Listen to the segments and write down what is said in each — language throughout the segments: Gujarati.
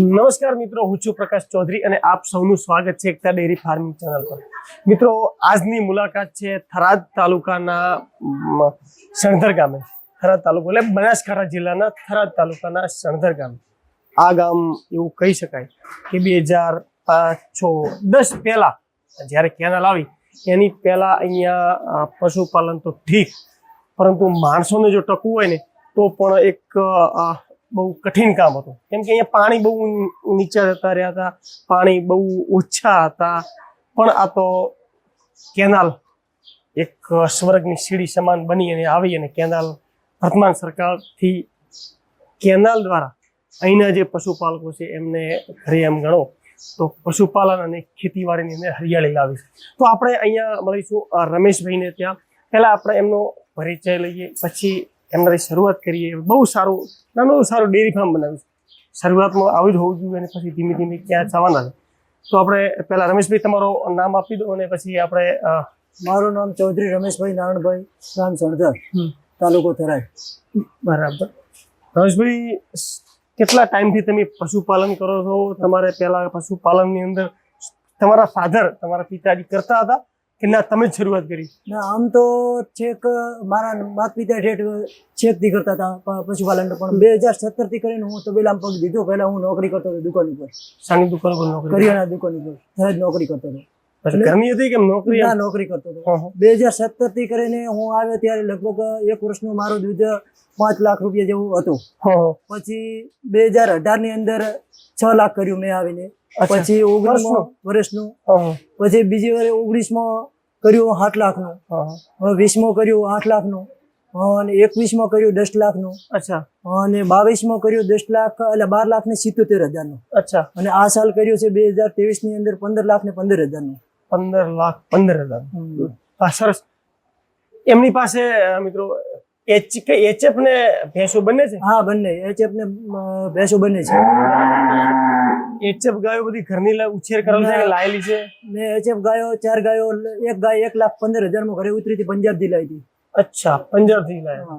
નમસ્કાર મિત્રો, હું છું પ્રકાશ ચૌધરી અને આપ સૌનું સ્વાગત છે એકતા ડેરી ફાર્મિંગ ચેનલ પર. મિત્રો, આજની મુલાકાત છે થરાદ તાલુકાના સણધર ગામે. થરાદ તાલુકો એટલે બનાસકાંઠા જિલ્લાના થરાદ તાલુકાના સણધર ગામે. આ ગામ એવું કહી શકાય કે બે હજાર છ, દસ પહેલા, જ્યારે કેનાલ આવી, એની પહેલા અહીંયા પશુપાલન તો ઠીક, પરંતુ માણસોને જો ટકવું હોય ને, તો પણ એક બહુ કઠિન કામ હતું. કેમ કે અહીંયા પાણી બહુ નીચે જતા રહ્યા હતા, પાણી બહુ ઓછા હતા. પણ આ તો કેનાલ એક સ્વર્ગની સીડી સમાન બની અને આવી અને કેનાલ વર્તમાન સરકારથી કેનાલ દ્વારા અહીંના જે પશુપાલકો છે એમને ઘરે એમ ગણો, તો પશુપાલન અને ખેતીવાડીની અંદર હરિયાળી લાવી તો આપણે અહીંયા મળીશું રમેશભાઈને ત્યાં. પહેલાં આપણે એમનો પરિચય લઈએ, પછી એમનાથી શરૂઆત કરીએ. બહુ સારું નાનું સારું ડેરી ફાર્મ બનાવ્યું છે. શરૂઆતમાં આવી જ હોવું જોઈએ અને પછી ધીમે ધીમે ક્યાં જવાના છે. તો આપણે પહેલાં રમેશભાઈ તમારો નામ આપી દો અને પછી આપણે મારું નામ ચૌધરી રમેશભાઈ નારણભાઈ રામ સણધર તાલુકો થરાય બરાબર. રમેશભાઈ કેટલા ટાઈમથી તમે પશુપાલન કરો છો? તમારે પહેલાં પશુપાલનની અંદર તમારા ફાધર તમારા પિતાજી કરતા હતા? કે ના તમે જ શરૂઆત કરી? ના આમ તો છેક મારા માતા પિતા ઠેઠ છેકથી કરતા હતા પશુપાલન પણ. બે હજાર સત્તરથી કરીને હું તબેલામાં પગ દીધો. પહેલા હું નોકરી કરતો હતો દુકાન ઉપર. સાની દુકાન પર નોકરી કરિયાના દુકાન ઉપર. થરાદ નોકરી કરતો હતો. ઘરની હતી કે નોકરી ના નોકરી કરતો હતો. બે હજાર સત્તરથી કરીને હું આવ્યો ત્યારે લગભગ એક વર્ષનું મારું દૂધ પાંચ લાખ રૂપિયા જેવું હતું. પછી બે હજાર અઢારની અંદર છ લાખ કર્યું મેં આવીને. પછી ઓગણીસ વર્ષનું? પછી બીજી વાર ઓગણીસમાં કર્યું આઠ લાખનું. હા, વીસ હવે કર્યું આઠ લાખનું. અને એકવીસમાં કર્યું દસ લાખનું. અચ્છા. અને બાવીસમાં કર્યું દસ લાખ એટલે બાર લાખ ને સિત્તોતેર હજારનું. અચ્છા. અને આ સાલ કર્યું છે બે હજાર ત્રેવીસની અંદર પંદર લાખ ને પંદર હજારનું. પંદર લાખ પંદર હજાર. હા સરસ. એમની પાસે મિત્રો એચ કે એચએફ ને ભેંસો બંને છે? હા બંને. એચએફ ને ભેંસો બંને છે. એચએફ ગાયો બધી ઘરની ઉછેર કરેલ છે લાયેલી છે? ને એચએફ ગાયો ચાર ગાયો એક ગાય એક લાખ પંદર હજારમાં ઘરે ઉતરી હતી પંજાબથી લાવી હતી. અચ્છા પંજાબથી લાયા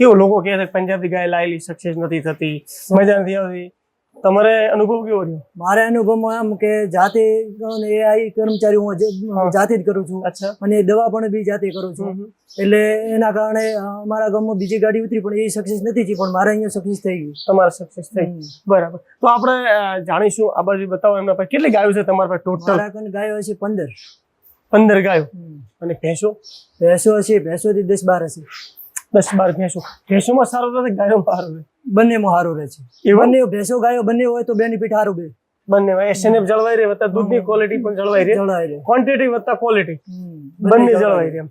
કેવું લોકો કહે છે થી ગાય લાયેલી સક્સેસ નથી થતી મજા નથી આવતી? તમારે અનુભવ કેવો રહ્યો? મારા અનુભવમાં આમ કે જાતે એઆઈ કર્મચારી હું જાતે જ કરું છું. અને દવા પણ બી જાતે કરું છું. એટલે એના કારણે અમારા ગામમાં બીજી ગાડી ઉતરી પણ એ સક્સેસ નથી થઈ પણ મારે અહીંયા સક્સેસ થઈ ગયું. તમારે સક્સેસ થઈ બરાબર. તો આપણે જાણીશું આ બાજુ બતાવો એમના પાસે કેટલી ગાયો છે તમારા પાસે ટોટલ મારા કન ગાયો હશે પંદર. પંદર ગાયો. અને ભેંસો? ભેંસો હશે ભેંસોથી દસ બાર હશે. દસ બાર ભેંસો. ભેંસોમાં સારો રહે ગાયોમાં સારો રહે બંનેમાં સારું રહે છે? બંને ભેંસો ગાયો બંને હોય તો બેનિફિટ સારું બે. બંને એસએનએફ જળવાઈ રહે વત્તા દૂધની ક્વોલિટી પણ જળવાઈ રહે. જળવાઈ રહે. ક્વોન્ટિટી વત્તા ક્વોલિટી બંને જળવાઈ રહે.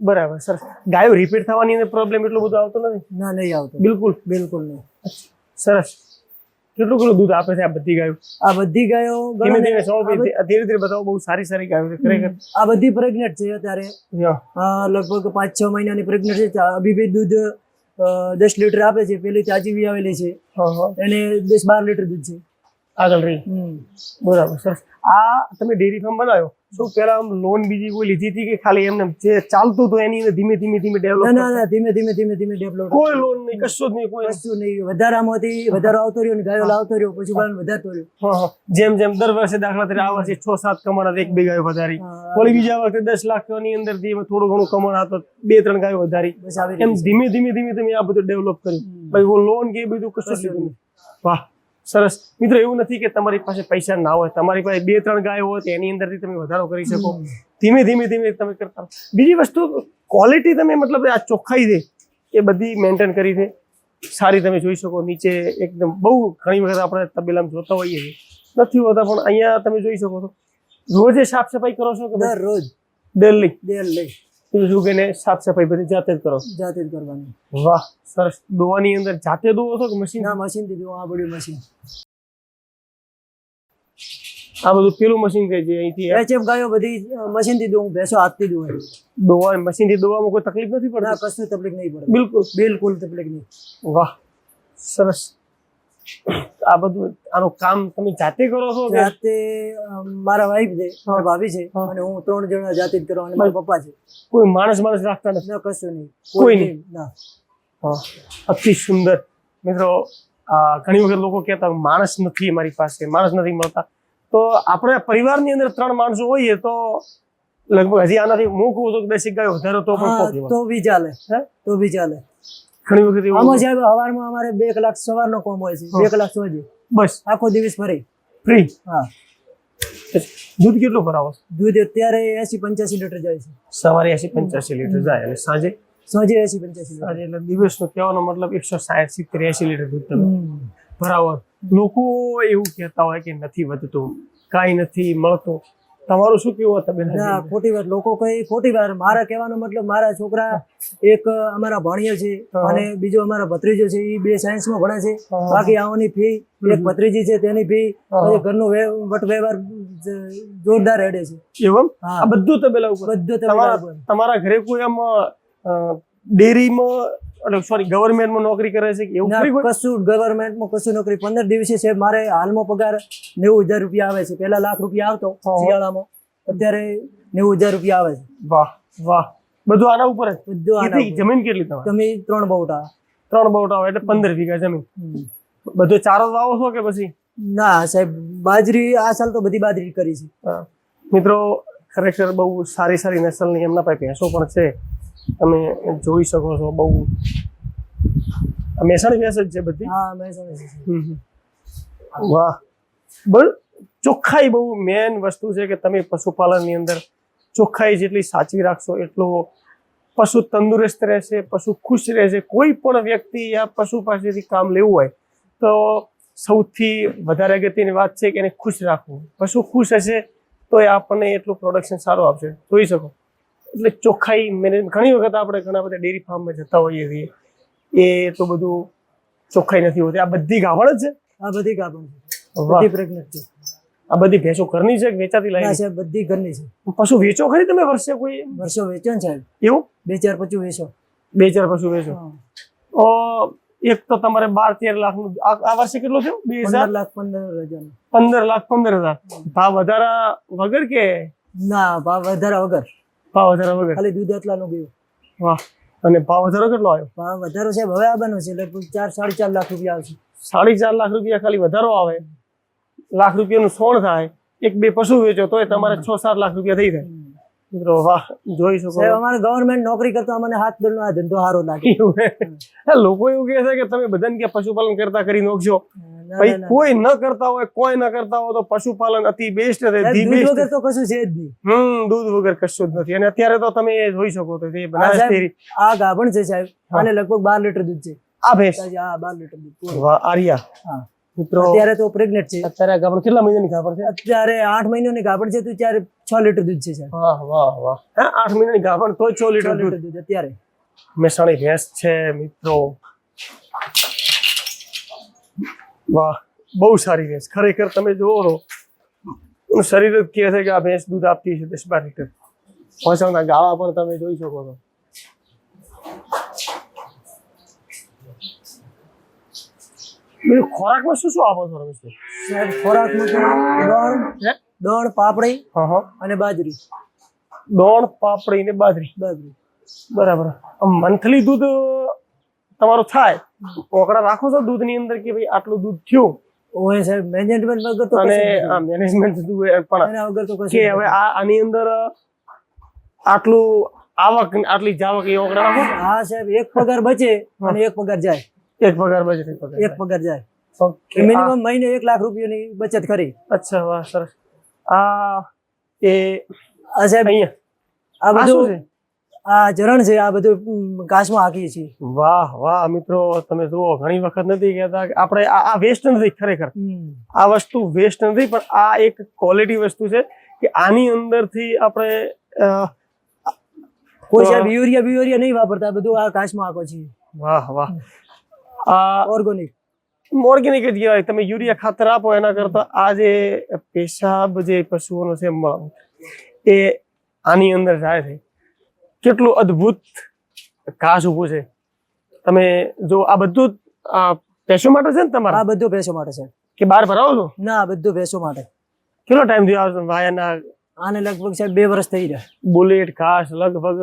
બરાબર સર. ગાયો રિપીટ થવાની અંદર પ્રોબ્લેમ એટલું બધું આવતો નથી? ના નહીં આવતો. બિલકુલ. બિલકુલ નહીં. સરસ. કેટલું કેટલું દૂધ આપે છે આ બધી ગાયો? આ બધી ગાયો ધીમે ધીમે સૌ ધીરે ધીરે બતાવો બહુ સારી સારી ગાયો છે ખરેખર. આ બધી પ્રેગ્નેટ છે અત્યારે. લગભગ પાંચ છ મહિનાની પ્રેગ્નેટ છે અભિભેદ દૂધ દસ લીટર આપે છે પેલી તાજી આવેલી છે. એને દસ બાર લીટર દૂધ છે. આગળ રહી. બરાબર સરસ. આ તમે ડેરી ફાર્મ બનાવ્યો? શું પેલા આમ લોન બીજી કોઈ લીધી હતી કે ખાલી એમને જે ચાલતું હતું એની ધીમે ધીમે ધીમે ડેવલપ ના ના ધીમે ધીમે ધીમે ધીમે ડેવલપ કોઈ લોન નહીં કશું જ નહીં કોઈ. કશું નહીં વધારામાંથી વધારો આવતો રહ્યો ને ગાયો લાવતો રહ્યો પશુપાલન વધારતો રહ્યો. જેમ જેમ દર વર્ષે દાખલા તરીકે આ વર્ષે છ સાત કમાણા એક બે ગાયો વધારી. હા. બીજા વખતે દસ લાખની અંદરથી થોડું ઘણું કમાણા હતો બે ત્રણ ગાયો વધારી. એમ ધીમે ધીમે ધીમે તમે આ બધું ડેવલપ કર્યું. ભાઈ લોન કે એ બધું કશું જ લીધું નહીં. વાહ. સરસ. મિત્રો એવું નથી કે તમારી પાસે પૈસા ના હોય. તમારી પાસે બે ત્રણ ગાયો હોય તો એની અંદરથી તમે વધારો કરી શકો. ધીમે ધીમે ધીમે તમે કરતા. બીજી વસ્તુ ક્વોલિટી તમે મતલબ આ ચોખ્ખાઈ છે એ બધી મેન્ટેન કરી છે સારી તમે જોઈ શકો. નીચે એકદમ બહુ ઘણી વખત આપણે તબેલામાં જોતા હોઈએ છીએ. નથી હોતા પણ અહીંયા તમે જોઈ શકો છો. રોજે સાફ સફાઈ કરો છો કે દરરોજ ડેલી દેલ લઈ શું કે સાફ સફાઈ બધી જાતે જ કરો. જાતે જ કરવાની. વાહ સરસ. દોવાની અંદર જાતે દોવો છો કે મશીન? ના મશીનથી દોવા આ બધું મશીન. આ બધું પેલું મશીન કહે છે અહીંથી? એચએફ ગાયો બધી મશીનથી દોવું ભેંસો હાથથી દોવાય દોવા. મશીનથી દોવામાં કોઈ તકલીફ નથી પડતી? કશું તકલીફ નહીં પડે. બિલકુલ. બિલકુલ તકલીફ નહીં. વાહ સરસ. આ બધું આનું કામ તમે જાતે કરો છો જાતે મારા વાઈફ છે મારા ભાભી છે અને હું ત્રણ જણા જાતે જ કરવા અને મારા પપ્પા છે. કોઈ માણસ માણસ રાખતા નથી? કશું નહીં. કોઈ નહીં. ના. હા. અતિ સુંદર. મિત્રો ઘણી વખત લોકો કહેતા માણસ નથી મારી પાસે માણસ નથી મળતા. તો આપણે પરિવારની અંદર ત્રણ માણસો હોઈએ તો લગભગ હજી આનાથી હું કહું તો દસ એક ગાયો વધારે તો પણ. તો બી ચાલે. હે? તો બી ચાલે. ઘણી વખત આમાં સાહેબ સવારમાં અમારે બે કલાક સવારનો કોમ હોય છે બે કલાક સુધી બસ. આખો દિવસ ફરી. ફ્રી? હા. દૂધ કેટલું ભરાવો? દૂધ અત્યારે એસી પંચ્યાસી લીટર જાય છે. સવારે એસી પંચ્યાસી લીટર જાય અને સાંજે? સાંજે એસી પંચ્યાસી લીટર. સાંજે એટલે દિવસનો કહેવાનો મતલબ એકસો સાઠ સિત્તેર એસી લીટર દૂધ તમે ભરાવો. લોકો એવું કહેતા હોય કે નથી વધતું કાંઈ નથી મળતું. તમારું શું કેવું તમે ના ખોટી વાત. લોકો કઈ ખોટી વાત. મારા કહેવાનો મતલબ મારા છોકરા એક અમારા ભણિયા છે અને બીજો અમારા ભત્રીજો છે. એ બે સાયન્સમાં ભણે છે. બાકી આવવાની ફી એક ભત્રીજી છે તેની ફી ઘરનું વટ વ્યવહાર જોરદાર હેડે છે. એવું? હા. બધું તબેલા ઉપર? બધું તમે તમારા તમારા ઘરે કોઈ આમ ડેરીમાં સોરી ગવર્મેન્ટમાં નોકરી કરે છે કે એવું કશું ગવર્મેન્ટમાં કશું નોકરી. પંદર દિવસે છે મારે હાલમાં પગાર નેવું હજાર રૂપિયા આવે છે. પહેલા લાખ રૂપિયા આવતો શિયાળામાં. અત્યારે નેવું હજાર રૂપિયા આવે છે. વાહ વાહ. બધું આના ઉપર જ? બધું આના જમીન કેટલી તમારી? તમે ત્રણ બહુટા. ત્રણ બહુટા એટલે પંદર વીઘા જમીન. બધો ચારો વાવો છો કે પછી? ના સાહેબ બાજરી આ સાલ તો બધી બાજરી કરી છે. મિત્રો ખરેખર બહુ સારી સારી નસલની એમના પાસે ભેંસો પણ છે. તમે જોઈ શકો છો બહુ. મહેસાણી ભેંસ જ છે બધી? હા. વાહ. બળ ચોખ્ખાઈ બહુ મેન વસ્તુ છે કે તમે પશુપાલનની અંદર ચોખ્ખાઈ જેટલી સાચવી રાખશો એટલું પશુ તંદુરસ્ત રહેશે પશુ ખુશ રહેશે. કોઈ પણ વ્યક્તિ આ પશુ પાસેથી કામ લેવું હોય તો સૌથી વધારે અગત્યની વાત છે કે એને ખુશ રાખવું. પશુ ખુશ હશે તો એ આપણને એટલું પ્રોડક્શન સારું આપશે. જોઈ શકો? એટલે ચોખ્ખાઈ મેને ઘણી વખત આપણે ઘણા બધા ડેરી ફાર્મમાં જતા હોઈએ છીએ. એ તો બધું ચોખ્ખાઈ નથી હોતી. આ બધી ગાભણ જ છે? આ બધી ગાભણ છે. બધી પ્રેગ્નન્ટ છે. આ બધી ભેંસો ઘરની છે વેચાતી લાવી સાહેબ બધી ઘરની છે. પશુ વેચો ખરી તમે વર્ષે કોઈ? વર્ષો વેચો ને સાહેબ. એવું? બે ચાર પશુ વેચો. બે ચાર પશુ વેચો. તો એક તો તમારે બાર તેર લાખનું આ વર્ષે કેટલો થયો? બે હજાર? લાખ પંદર હજાર પંદર લાખ પંદર હજાર. ભાવ વધારા વગર કે? ના ભાવ વધારા વગર. ભાવ વધારા વગર? ખાલી દૂધ એટલાનું ગયું. વાહ. અને ભાવ વધારો કેટલો આવ્યો? ભાવ વધારો છે હવે આવવાનો છે લગભગ ચાર સાડી ચાર લાખ રૂપિયા આવશે. સાડી ચાર લાખ રૂપિયા ખાલી વધારો આવે લાખ રૂપિયાનું સોણ થાય એક બે પશુ વેચો તોય તમારે છ સાત લાખ રૂપિયા થઈ જાય. મિત્રો વાહ જોઈ શકો અમારે ગવર્મેન્ટ નોકરી કરતા અમને હાથ દરનો આ ધંધો સારો લાગે. લોકો એવું કહે છે કે તમે બધાને કે પશુપાલન કરતા કરી નાખજો. ભાઈ. કોઈ ન. કરતા હોય કોઈ ન કરતા હોય તો પશુપાલન અતિ બેસ્ટ છે ધી બેસ્ટ. વગર તો કશું છે જ નહીં. હમ દૂધ વગર કશું જ નથી. અને અત્યારે તો તમે જોઈ શકો તો તે બનાસ. ડેરી. આ ગાભણ છે સાહેબ. અને લગભગ બાર લીટર દૂધ છે. આ ભેંસ. આ 12 લીટર દૂધ. વાહ આર્યા. હા. મિત્રો અત્યારે તો પ્રેગ્નન્ટ છે. અત્યારે ગાભણ કેટલા મહિનાની ગાભણ છે? અત્યારે આઠ મહિનાની ગાભણ છે તો ત્યારે છ લીટર દૂધ છે સાહેબ. વાહ વાહ વાહ. હા આઠ મહિનાની ગાભણ તો છ છ લીટર દૂધ. લીટર દૂધ અત્યારે. મહેસાણી ભેંસ છે મિત્રો. વાહ બહુ સારી ભેંસ. ખરેખર તમે જુઓ તો શરીર જ કહે છે કે આ ભેંસ દૂધ આપતી છે દસ બાર લીટર. પાછળના ગાળા પણ તમે જોઈ શકો છો. બીજું ખોરાકમાં શું શું આપો છો રમેશભાઈ? સાહેબ ખોરાકમાં તો દોણ દોણ પાપડી અને બાજરી. દોણ પાપડી ને બાજરી. બાજરી. બરાબર. મંથલી દૂધ તમારું થાય. ઓકડા રાખો છો દૂધની અંદર કે ભાઈ આટલું દૂધ થયું? ઓય સાહેબ મેનેજમેન્ટ વગર તો અને આ નથી. મેનેજમેન્ટ પણ વગર તો કે હવે આ આની અંદર આટલું આવક આટલી જાવક એ ઓકડા રાખો. હા સાહેબ એક પગાર બચે અને એક પગાર જાય. એક પગાર બચે એક પગાર જાય. મિનિમમ મહિને એક લાખ રૂપિયાની બચત કરી. અચ્છા વાહ સરસ. આ એ આ સાહેબ અહીંયા. આ બધું છે? આ ચરણ છે આ બધું ઘાસમાં હાકીએ છીએ. વાહ વાહ મિત્રો તમે જુઓ ઘણી વખત નથી કહેતા કે આપણે આ વેસ્ટ નથી ખરેખર. આ વસ્તુ વેસ્ટ નથી પણ આ એક ક્વોલિટી વસ્તુ છે કે આની અંદરથી આપણે કોઈ સાહેબ યુરિયા બિયુરિયા નહીં વાપરતા બધું આ ઘાસમાં હાકો છીએ. વાહ વાહ. આ ઓર્ગોનિક ઓર્ગેનિક જ કહેવાય. તમે યુરિયા ખાતર આપો એના કરતા આ જે પેશાબ જે પશુઓનો છે એ આની અંદર જાય છે. કેટલું અદ્ભુત ઘાસ ઊભું છે. તમે જો આ બધું આ પેશો માટે છે ને આ તમારા બધું ભેંસો માટે છે. કે બહાર ભરાવો છો? ના આ બધું ભેંસો માટે. કેટલો ટાઈમ થયો આ વાયાના? આને લગભગ સાહેબ બે વર્ષ થઈ ગયા. બુલેટ ઘાસ લગભગ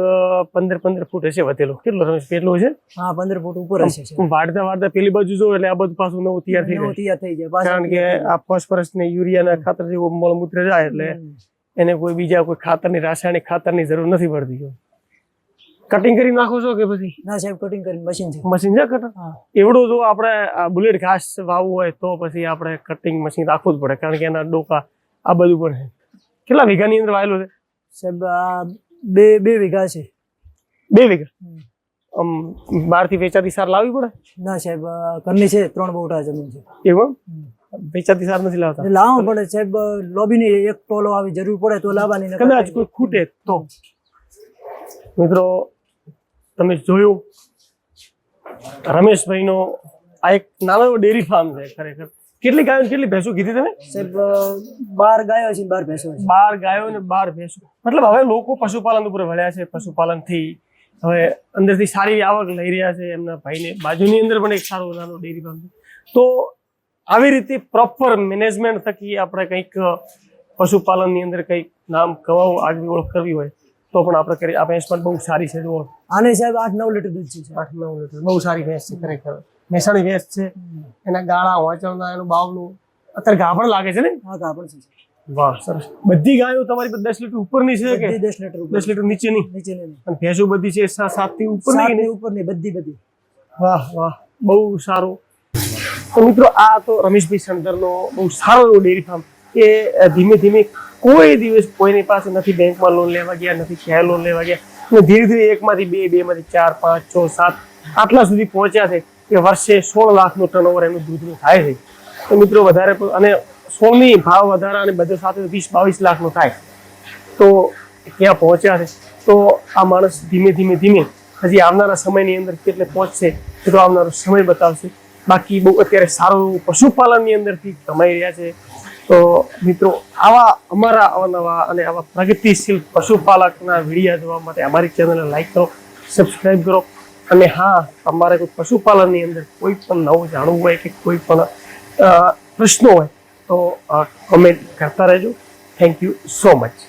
પંદર પંદર ફૂટ હશે વધેલો. કેટલો રમેશ કેટલો છે? હા પંદર ફૂટ ઉપર હશે વાડતા વાળતા વાળતા પેલી બાજુ જો એટલે આ બધું પાછું નવું તૈયાર થઈ જાય. તૈયાર થઈ જાય. કારણ કે આ ફોસ્ફરસ ને યુરિયા ના ખાતર જેવું મળમૂત્ર જાય એટલે એને કોઈ બીજા કોઈ ખાતરની રાસાયણિક ખાતરની જરૂર નથી પડતી. કટિંગ કરી નાખો છો કે પછી? ના સાહેબ કટિંગ કરીને મશીન છે. મશીન છે કટર એવડું જો આપણે બુલેટ ઘાસ વાવવું હોય તો પછી આપણે કટિંગ મશીન રાખવું જ પડે કારણ કે એના ડોકા આ બધું પણ છે. કેટલા વીઘાની અંદર વાયેલું છે? સાહેબ બે બે વીઘા છે. બે વીઘા? આમ આમ બહારથી વેચાતી સાર લાવવી પડે? ના સાહેબ ઘરની છે ત્રણ બોટા જમીન છે. એવું એમ? વેચાતી સાર નથી લાવતા? લાવવું પડે સાહેબ લોબીની એક ટોલો આવી જરૂર પડે તો લાવવાની કદાચ કોઈ ખૂટે તો. મિત્રો તમે જોયું? રમેશભાઈનો આ એક નાનો એવો ડેરી ફાર્મ છે ખરેખર. કેટલી ગાયો કેટલી ભેંસો કીધી તમે? સાહેબ બાર ગાયો છે બાર ભેંસો બાર ગાયો ને બાર ભેંસો. મતલબ હવે લોકો પશુપાલન ઉપર વળ્યા છે પશુપાલનથી હવે અંદરથી સારી આવક લઈ રહ્યા છે એમના ભાઈને. બાજુની અંદર પણ એક સારો નાનો ડેરી ફાર્મ છે. તો આવી રીતે પ્રોપર મેનેજમેન્ટ થકી આપણે કંઈક પશુપાલનની અંદર કંઈક નામ કમાવું આગવી ઓળખ કરવી હોય તો પણ આપણે કરી આ ભેંસ પણ બહુ સારી છે જુઓ. આને સાહેબ આઠ નવ લીટર દૂધ છે આઠ નવ લીટર. બહુ સારી ભેંસ છે ખરેખર. મહેસાણી ભેંસ છે. એના ગાળા વાંચણના એનું બાવલું અત્યારે ગાભણ લાગે છે ને? હા કાપડ છે વાહ સરસ. બધી ગાયો તમારી દસ લીટર ઉપરની છે કે દસ લીટર દસ લીટર નીચેની? નીચે નહીં. અને ભેંસો બધી છે સાતથી ઉપર નહીં ની ઉપરની બધી બધી. વાહ વાહ. બહુ સારું. તો મિત્રો આ તો રમેશભાઈ સંદરનો બહુ સારો એવો ડેરી ફાર્મ કે ધીમે ધીમે કોઈ દિવસ કોઈની પાસે નથી બેંકમાં લોન લેવા ગયા, નથી ક્યાંય લોન લેવા ગયા. અને ધીરે ધીરે એકમાંથી બે બે માંથી ચાર, પાંચ, છ, સાત આટલા સુધી પહોંચ્યા છે કે વર્ષે સોળ લાખનું ટર્નઓવર એનું દૂધનું થાય છે. તો મિત્રો વધારે અને સોળની ભાવ વધારા અને બધું સાથે વીસ, બાવીસ લાખનું થાય. તો ક્યાં પહોંચ્યા છે? તો આ માણસ ધીમે ધીમે ધીમે હજી આવનારા સમયની અંદર કેટલે પહોંચશે એ તો આવનારો સમય બતાવશે. બાકી બહુ અત્યારે સારું પશુપાલનની અંદરથી કમાઈ રહ્યા છે. તો મિત્રો, આવા અમારા અવનવા અને આવા પ્રગતિશીલ પશુપાલકના વિડીયા જોવા માટે અમારી ચેનલને લાઈક કરો સબસ્ક્રાઈબ કરો. અને હા તમારે કોઈ પશુપાલનની અંદર કોઈ પણ નવું જાણવું હોય કે કોઈ પણ પ્રશ્નો હોય તો કમેન્ટ કરતા રહેજો. Thank you so much